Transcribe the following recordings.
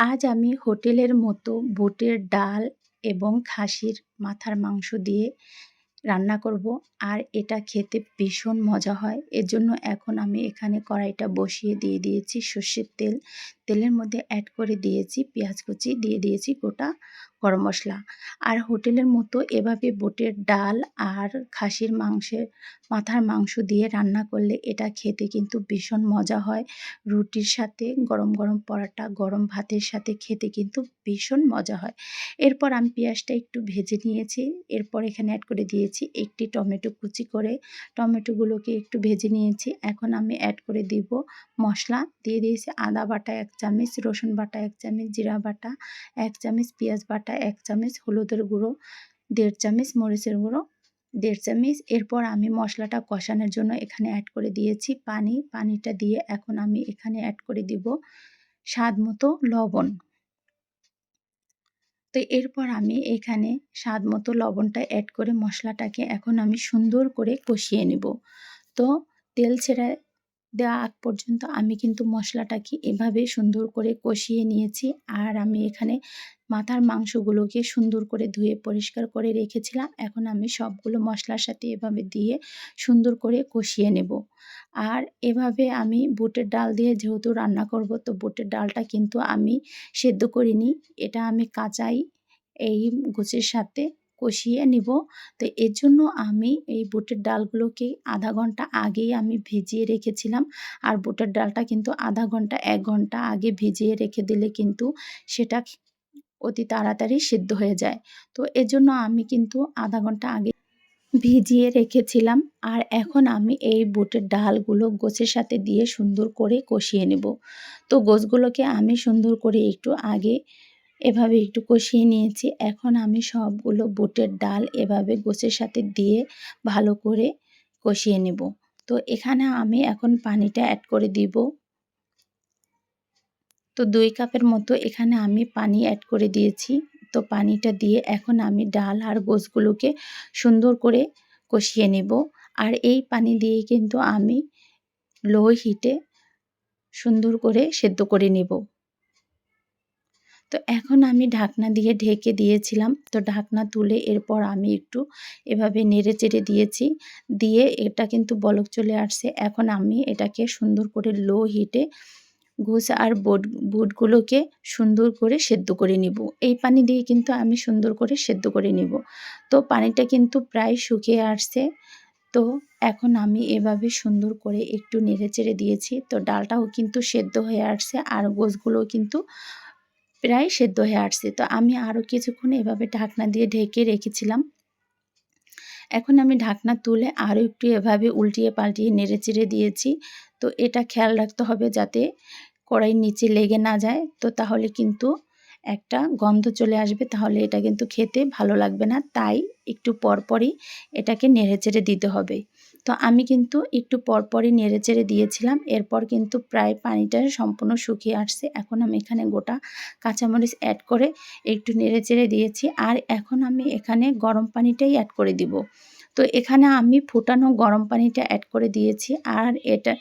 আজ আমি হোটেলের মতো বুটের ডাল এবং খাসির মাথার মাংস দিয়ে রান্না করব। আর এটা খেতে ভীষণ মজা হয়। এর জন্য এখন আমি এখানে কড়াইটা বসিয়ে দিয়ে দিয়েছি সর্ষের তেল। তেলের মধ্যে অ্যাড করে দিয়েছি পেঁয়াজ কুচি, দিয়ে দিয়েছি গোটা গরম মশলা। আর হোটেলের মতো এভাবে বুটের ডাল আর খাসির মাংসের, মাথার মাংস দিয়ে রান্না করলে এটা খেতে কিন্তু ভীষণ মজা হয়। রুটির সাথে গরম গরম পরাটা, গরম ভাতের সাথে খেতে কিন্তু ভীষণ মজা হয়। এরপর আমি পেঁয়াজটা একটু ভেজে নিয়েছি। এরপর এখানে অ্যাড করে দিয়েছি একটি টমেটো কুচি করে। টমেটোগুলোকে একটু ভেজে নিয়েছি। এখন আমি অ্যাড করে দিব মশলা। দিয়ে দিয়েছি আদা বাটা এক চামচ, রসুন বাটা এক চামচ, জিরা বাটা এক চামচ, পেঁয়াজ বাটা এক চামচ, হলুদের গুঁড়ো দেড় চামচ, মরিচের গুঁড়ো দেড় চামচ। এরপর আমি মশলাটা কষানোর জন্য এখানে অ্যাড করে দিয়েছি পানি। পানিটা দিয়ে এখন আমি এখানে অ্যাড করে দিব স্বাদ মতো লবণ। তো এরপর আমি এখানে স্বাদ মতো লবণটা অ্যাড করে মশলাটাকে এখন আমি সুন্দর করে কষিয়ে নেব। তো তেল ছেড়ে দেওয়া আগ পর্যন্ত আমি কিন্তু মশলাটাকে এভাবে সুন্দর করে কষিয়ে নিয়েছি। আর আমি এখানে মাথার মাংসগুলোকে সুন্দর করে ধুয়ে পরিষ্কার করে রেখেছিলাম। এখন আমি সবগুলো মশলার সাথে এভাবে দিয়ে সুন্দর করে কষিয়ে নেব। আর এভাবে আমি বুটের ডাল দিয়ে যেহেতু রান্না করব, তো বুটের ডালটা কিন্তু আমি সেদ্ধ করিনি। এটা আমি কাঁচাই এই গোছের সাথে কষিয়ে নিব। তো এর জন্য আমি এই বুটের ডালগুলোকে আধা ঘণ্টা আগেই আমি ভিজিয়ে রেখেছিলাম। আর বুটের ডালটা কিন্তু আধা ঘণ্টা, এক ঘণ্টা আগে ভিজিয়ে রেখে দিলে কিন্তু সেটা অতি তাড়াতাড়ি সিদ্ধ হয়ে যায়। তো এর জন্য আমি কিন্তু আধা ঘণ্টা আগে ভিজিয়ে রেখেছিলাম। আর এখন আমি এই বুটের ডালগুলো গোছের সাথে দিয়ে সুন্দর করে কষিয়ে নেব। তো গোছগুলোকে আমি সুন্দর করে একটু আগে এভাবে একটু কষিয়ে নিয়েছি। এখন আমি সবগুলো বুটের ডাল এভাবে গোছের সাথে দিয়ে ভালো করে কষিয়ে নেব। তো এখানে আমি এখন পানিটা অ্যাড করে দিব। তো দুই কাপের মতো এখানে আমি পানি অ্যাড করে দিয়েছি। তো পানিটা দিয়ে এখন আমি ডাল আর গোছগুলোকে সুন্দর করে কষিয়ে নেব। আর এই পানি দিয়ে কিন্তু আমি লো হিটে সুন্দর করে সেদ্ধ করে নেব। তো এখন আমি ঢাকনা দিয়ে ঢেকে দিয়েছিলাম। তো ঢাকনা তুলে এরপর আমি একটু এভাবে নেড়ে চেড়ে দিয়েছি। দিয়ে এটা কিন্তু বলক চলে আসছে। এখন আমি এটাকে সুন্দর করে লো হিটে ঘুষ আর বোট, বুটগুলোকে সুন্দর করে সেদ্ধ করে নিব। এই পানি দিয়ে কিন্তু আমি সুন্দর করে সেদ্ধ করে নিব। তো পানিটা কিন্তু প্রায় শুকিয়ে আসছে। তো এখন আমি এভাবে সুন্দর করে একটু নেড়ে চেড়ে দিয়েছি। তো ডালটাও কিন্তু সেদ্ধ হয়ে আসছে আর গোছগুলোও কিন্তু প্রায় সেদ্ধ হয়ে আসছে। তো আমি আরও কিছুক্ষণ এভাবে ঢাকনা দিয়ে ঢেকে রেখেছিলাম। এখন আমি ঢাকনা তুলে আরও একটু এভাবে উল্টিয়ে পাল্টিয়ে নেড়ে চেড়ে দিয়েছি। তো এটা খেয়াল রাখতে হবে যাতে কড়াইয়ের নিচে লেগে না যায়। তো তাহলে কিন্তু একটা গন্ধ চলে আসবে। তাহলে এটা কিন্তু খেতে ভালো লাগবে না। তাই একটু পরপরই এটাকে নেড়ে চেড়ে দিতে হবে। তো আমি কিন্তু একটু পরপরই নেড়ে চেড়ে দিয়েছিলাম। এরপর কিন্তু প্রায় পানিটা সম্পূর্ণ শুকিয়ে আসছে। এখন আমি এখানে গোটা কাঁচামরিচ অ্যাড করে একটু নেড়ে চেড়ে দিয়েছি। আর এখন আমি এখানে গরম পানিটাই অ্যাড করে দিব। তো এখানে আমি ফুটানো গরম পানিটা অ্যাড করে দিয়েছি। আর এটা,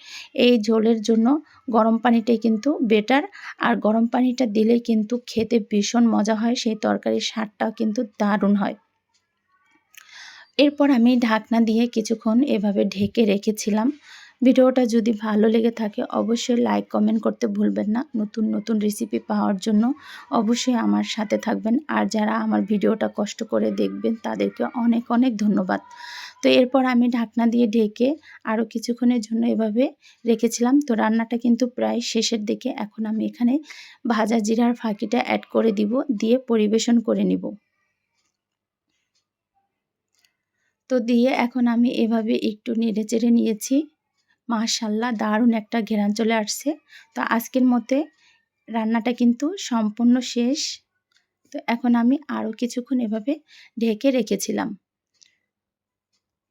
এই ঝোলের জন্য গরম পানিটাই কিন্তু বেটার আর গরম পানিটা দিলে কিন্তু খেতে ভীষণ মজা হয়। সেই তরকারির স্বাদটাও কিন্তু দারুণ হয়। এরপর আমি ঢাকনা দিয়ে কিছুক্ষণ এভাবে ঢেকে রেখেছিলাম। ভিডিওটা যদি ভালো লেগে থাকে অবশ্যই লাইক কমেন্ট করতে ভুলবেন না। নতুন নতুন রেসিপি পাওয়ার জন্য অবশ্যই আমার সাথে থাকবেন। আর যারা আমার ভিডিওটা কষ্ট করে দেখবেন, তাদেরকে অনেক অনেক ধন্যবাদ। তো এরপর আমি ঢাকনা দিয়ে ঢেকে আরও কিছুক্ষণের জন্য এভাবে রেখেছিলাম। তো রান্নাটা কিন্তু প্রায় শেষের দিকে। এখন আমি এখানে ভাজা জিরার ফাঁকিটা অ্যাড করে দিব, দিয়ে পরিবেশন করে নিব। তো দিয়ে এখন আমি এভাবে একটু নেড়ে চেড়ে নিয়েছি। মাশাল্লাহ, দারুণ একটা ঘেরান চলে আসছে। তো আজকের মতে রান্নাটা কিন্তু সম্পূর্ণ শেষ। তো এখন আমি আরও কিছুক্ষণ এভাবে ঢেকে রেখেছিলাম।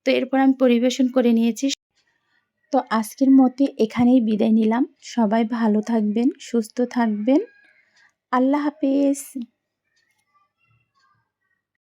তো এরপর আমি পরিবেশন করে নিয়েছি। তো আজকের মতে এখানেই বিদায় নিলাম। সবাই ভালো থাকবেন, সুস্থ থাকবেন। আল্লাহ হাফিজ।